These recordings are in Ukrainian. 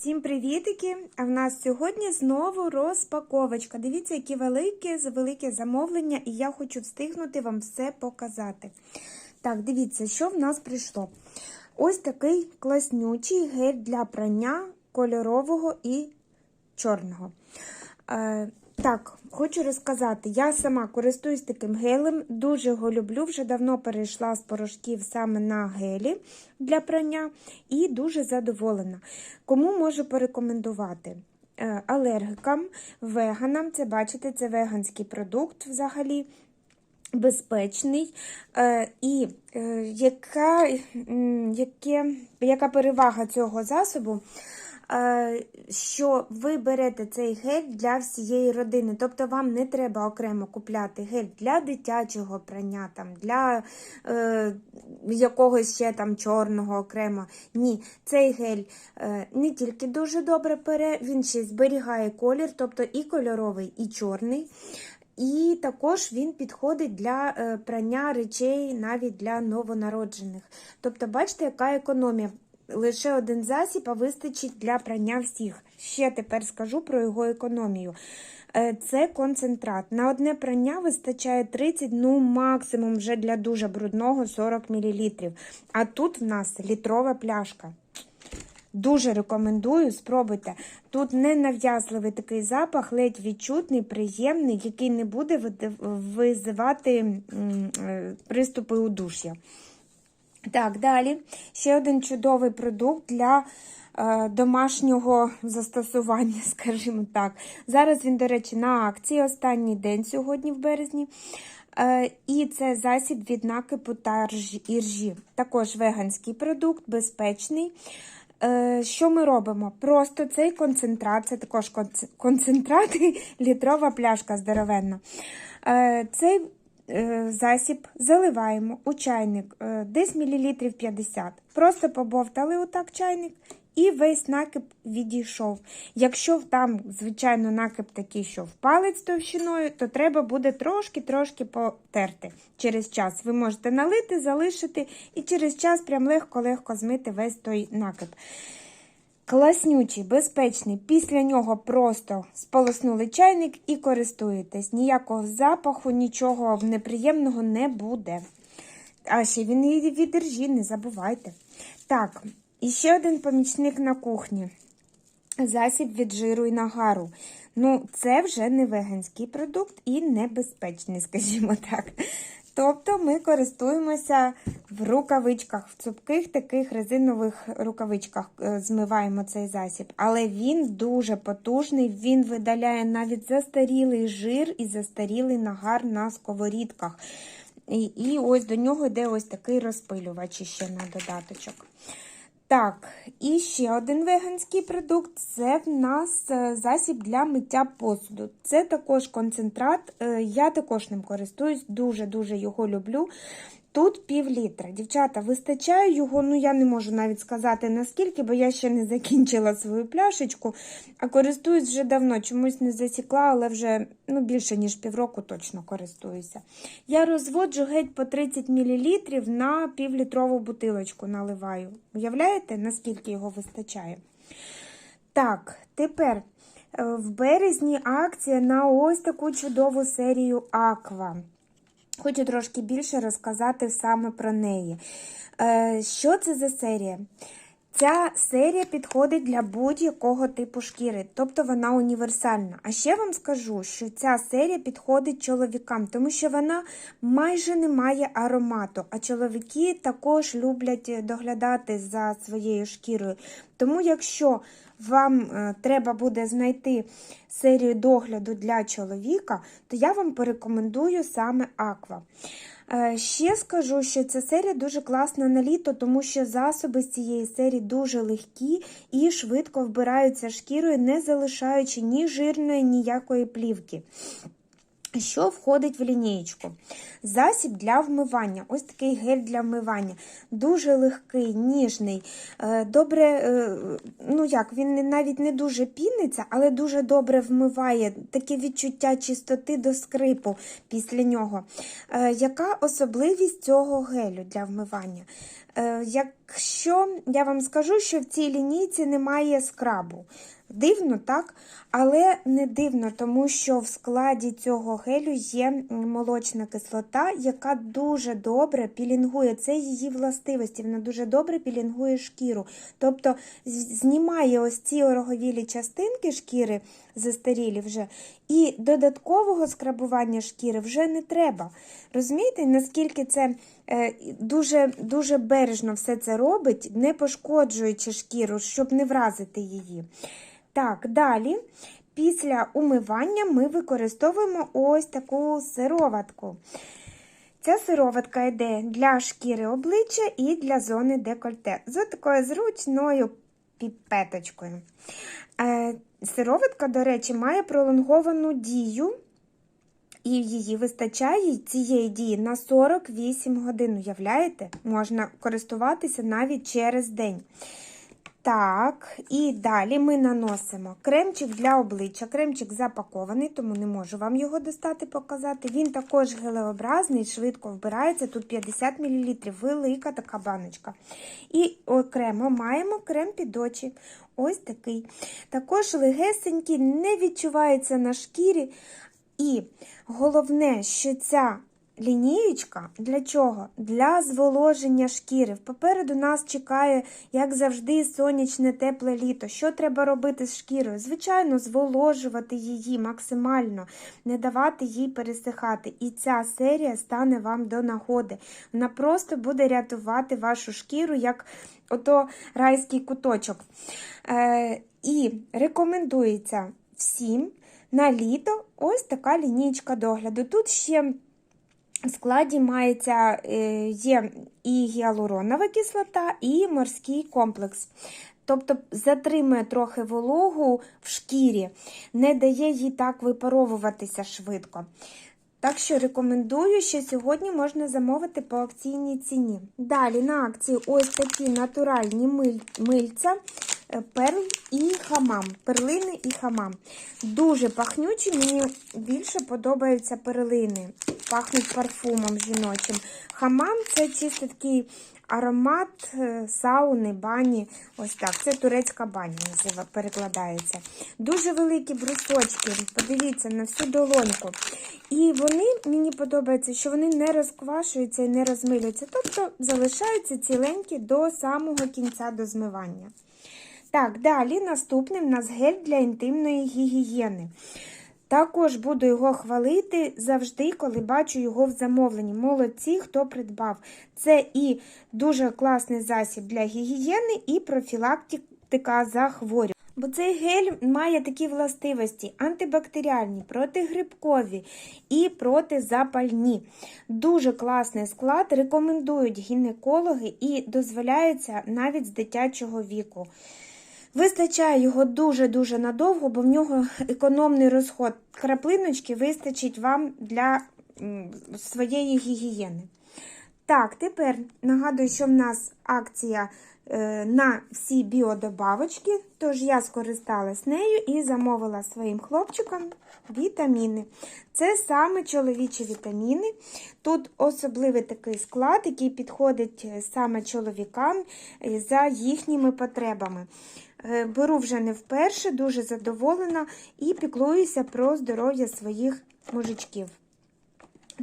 Всім привітики! А в нас сьогодні знову розпаковочка. Дивіться, які великі, велике замовлення, і я хочу встигнути вам все показати. Так, дивіться, що в нас прийшло. Ось такий класнючий гель для прання кольорового і чорного. Так, хочу розказати, я сама користуюсь таким гелем, дуже його люблю, вже давно перейшла з порошків саме на гелі для прання і дуже задоволена. Кому можу порекомендувати? Е, Алергікам, веганам, це бачите, це веганський продукт взагалі. Безпечний, Е, і е, яка, яке, яка перевага цього засобу? Е, що ви берете цей гель для всієї родини. Тобто вам не треба окремо купляти гель для дитячого прання, там, для е, якогось ще там чорного окремо. Ні, цей гель е, не тільки дуже добре пере, він ще зберігає колір, тобто і кольоровий, і чорний. І також він підходить для е, прання речей навіть для новонароджених. Тобто, бачите, яка економія. Лише один засіб, а вистачить для прання всіх. Ще тепер скажу про його економію. Е, Це концентрат. На одне прання вистачає 30, ну максимум вже для дуже брудного 40 мл. А тут в нас літрова пляшка. Дуже рекомендую, спробуйте. Тут не нав'язливий такий запах, ледь відчутний, приємний, який не буде визивати е, приступи удуш'я. Так, далі. Ще один чудовий продукт для е, домашнього застосування, скажімо так. Зараз він, до речі, на акції останній день сьогодні в березні. Е, і це засіб від накипу та іржі. Також веганський продукт, безпечний. Е, Що ми робимо? Просто цей концентрат, це також конц- концентрат, літрова пляшка здоровенна. Е, Цей засіб заливаємо у чайник е, десь мілілітрів 50. Просто побовтали отак чайник і весь накип відійшов. Якщо там, звичайно, накип такий, що в палець товщиною, то треба буде трошки-трошки потерти через час. Ви можете налити, залишити і через час прям легко-легко змити весь той накип. Класнючий, безпечний. Після нього просто сполоснули чайник і користуєтесь. Ніякого запаху, нічого неприємного не буде. А ще він і від іржі, не забувайте. Так, і ще один помічник на кухні. Засіб від жиру і нагару. Ну, це вже не веганський продукт і небезпечний, скажімо так. Тобто ми користуємося в рукавичках, в цупких таких резинових рукавичках е, змиваємо цей засіб. Але він дуже потужний, він видаляє навіть застарілий жир і застарілий нагар на сковорідках. І, і ось до нього йде ось такий розпилювач ще на додаточок. Так, і ще один веганський продукт це в нас е, засіб для миття посуду. Це також концентрат. е, Я також ним користуюсь, дуже-дуже його люблю. Тут пів літра. Дівчата, вистачає його, ну я не можу навіть сказати наскільки, бо я ще не закінчила свою пляшечку, а користуюсь вже давно. Чомусь не засікла, але вже ну, більше ніж півроку точно користуюся. Я розводжу геть по 30 мл на півлітрову бутилочку наливаю. Уявляєте, наскільки його вистачає? Так, тепер е, в березні акція на ось таку чудову серію Аква. Хочу трошки більше розказати саме про неї. Е, Що це за серія? Ця серія підходить для будь-якого типу шкіри, тобто вона універсальна. А ще вам скажу, що ця серія підходить чоловікам, тому що вона майже не має аромату, а чоловіки також люблять доглядати за своєю шкірою. Тому, якщо вам е, треба буде знайти серію догляду для чоловіка, то я вам порекомендую саме Аква. Е, Ще скажу, що ця серія дуже класна на літо, тому що засоби з цієї серії дуже легкі і швидко вбираються шкірою, не залишаючи ні жирної, ніякої плівки. Що входить в лінієчку? Засіб для вмивання. Ось такий гель для вмивання. Дуже легкий, ніжний, е, добре, е, ну як, він навіть не дуже піниться, але дуже добре вмиває. Таке відчуття чистоти до скрипу після нього. Е, Яка особливість цього гелю для вмивання? Якщо я вам скажу, що в цій лінійці немає скрабу. Дивно, так? Але не дивно, тому що в складі цього гелю є молочна кислота, яка дуже добре пілінгує. Це її властивості, вона дуже добре пілінгує шкіру. Тобто знімає ось ці ороговілі частинки шкіри застарілі вже, і додаткового скрабування шкіри вже не треба. Розумієте, наскільки це е, дуже, дуже бережно все це робить, не пошкоджуючи шкіру, щоб не вразити її. Так, далі, після умивання ми використовуємо ось таку сироватку. Ця сироватка йде для шкіри обличчя і для зони декольте. З такою зручною піпеточкою. Е, сироватка, до речі, має пролонговану дію, і її вистачає цієї дії на 48 годин. Уявляєте? Можна користуватися навіть через день. Так, і далі ми наносимо кремчик для обличчя. Кремчик запакований, тому не можу вам його достати показати. Він також гелеобразний, швидко вбирається. Тут 50 мл, велика така баночка. І окремо маємо крем під очі. Ось такий. Також легесенький, не відчувається на шкірі. І головне, що ця лінієчка для чого? Для зволоження шкіри. Попереду нас чекає, як завжди, сонячне тепле літо. Що треба робити з шкірою? Звичайно, зволожувати її максимально, не давати їй пересихати. І ця серія стане вам до нагоди. Вона просто буде рятувати вашу шкіру, як ото райський куточок. Е, і рекомендується всім на літо ось така лінійка догляду. Тут ще в складі мається е, є і гіалуронова кислота, і морський комплекс. Тобто затримує трохи вологу в шкірі, не дає їй так випаровуватися швидко. Так що рекомендую, що сьогодні можна замовити по акційній ціні. Далі на акції ось такі натуральні миль, мильця, перл і хамам. Перлини і хамам. Дуже пахнючі, мені більше подобаються перлини. Пахнуть парфумом жіночим. Хамам це чисто такий аромат е, сауни, бані. Ось так. Це турецька баня перекладається. Дуже великі брусочки. Подивіться на всю долоньку. І вони, мені подобається, що вони не розквашуються і не розмилюються. Тобто залишаються ціленькі до самого кінця до змивання. Так, далі наступним у нас гель для інтимної гігієни. Також буду його хвалити завжди, коли бачу його в замовленні. Молодці, хто придбав. Це і дуже класний засіб для гігієни, і профілактика захворювань. Бо цей гель має такі властивості: антибактеріальні, протигрибкові і протизапальні. Дуже класний склад, рекомендують гінекологи і дозволяється навіть з дитячого віку. Вистачає його дуже-дуже надовго, бо в нього економний розход. Краплиночки вистачить вам для своєї гігієни. Так, тепер нагадую, що в нас акція е, на всі біодобавочки, тож я скористалась нею і замовила своїм хлопчикам вітаміни. Це саме чоловічі вітаміни. Тут особливий такий склад, який підходить саме чоловікам е, за їхніми потребами. Е, Беру вже не вперше, дуже задоволена і піклуюся про здоров'я своїх мужичків.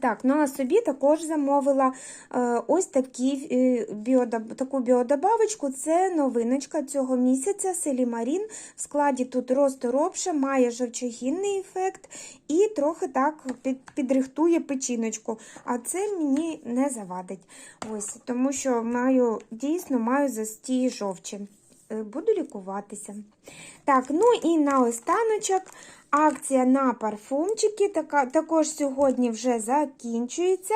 Так, ну а собі також замовила е, ось такі, е, біодоб, таку біодобавочку. Це новиночка цього місяця Селімарін. В складі тут розторопша, має жовчогінний ефект і трохи так під, підрихтує печіночку. А це мені не завадить. Ось, Тому що маю дійсно маю застій жовчі. Е, Буду лікуватися. Так, ну і наостаночок акція на парфумчики. Також сьогодні вже закінчується.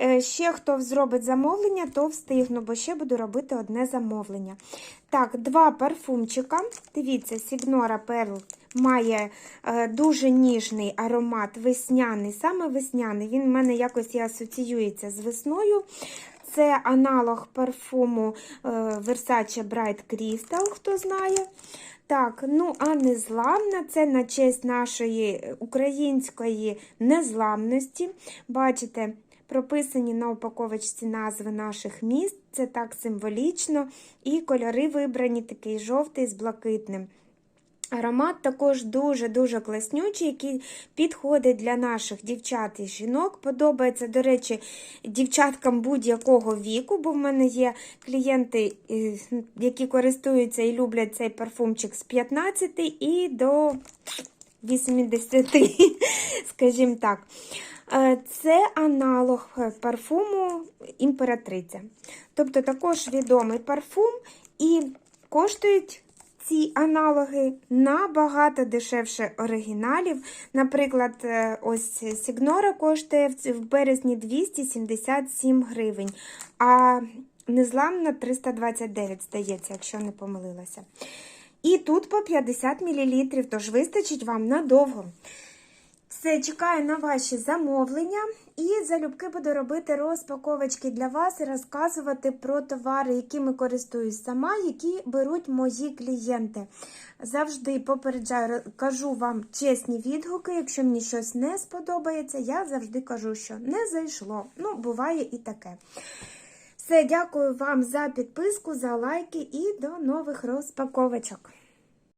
Е, Ще хто зробить замовлення, то встигну, бо ще буду робити одне замовлення. Так, два парфумчика. Дивіться, Signora Pearl має е, дуже ніжний аромат весняний, саме весняний. Він в мене якось і асоціюється з весною. Це аналог парфуму е, Versace Bright Crystal, хто знає. Так, ну а незламна це на честь нашої української незламності. Бачите, прописані на упаковочці назви наших міст. це так символічно. І кольори вибрані такий жовтий з блакитним. Аромат також дуже-дуже класнючий, який підходить для наших дівчат і жінок. Подобається, до речі, дівчаткам будь-якого віку, бо в мене є клієнти, е, які користуються і люблять цей парфумчик з 15 і до 80, скажімо так. Е, Це аналог парфуму імператриця. Тобто також відомий парфум і коштують ці аналоги набагато дешевше оригіналів. Наприклад, е, ось Сігнора коштує в березні 277 гривень, а незламна 329, здається, якщо не помилилася. І тут по 50 мл, тож вистачить вам надовго. Все, чекаю на ваші замовлення і залюбки буду робити розпаковочки для вас і розказувати про товари, якими користуюсь сама, які беруть мої клієнти. Завжди попереджаю, кажу вам чесні відгуки. Якщо мені щось не сподобається, я завжди кажу, що не зайшло. Ну, буває і таке. Все, дякую вам за підписку, за лайки і до нових розпаковочок.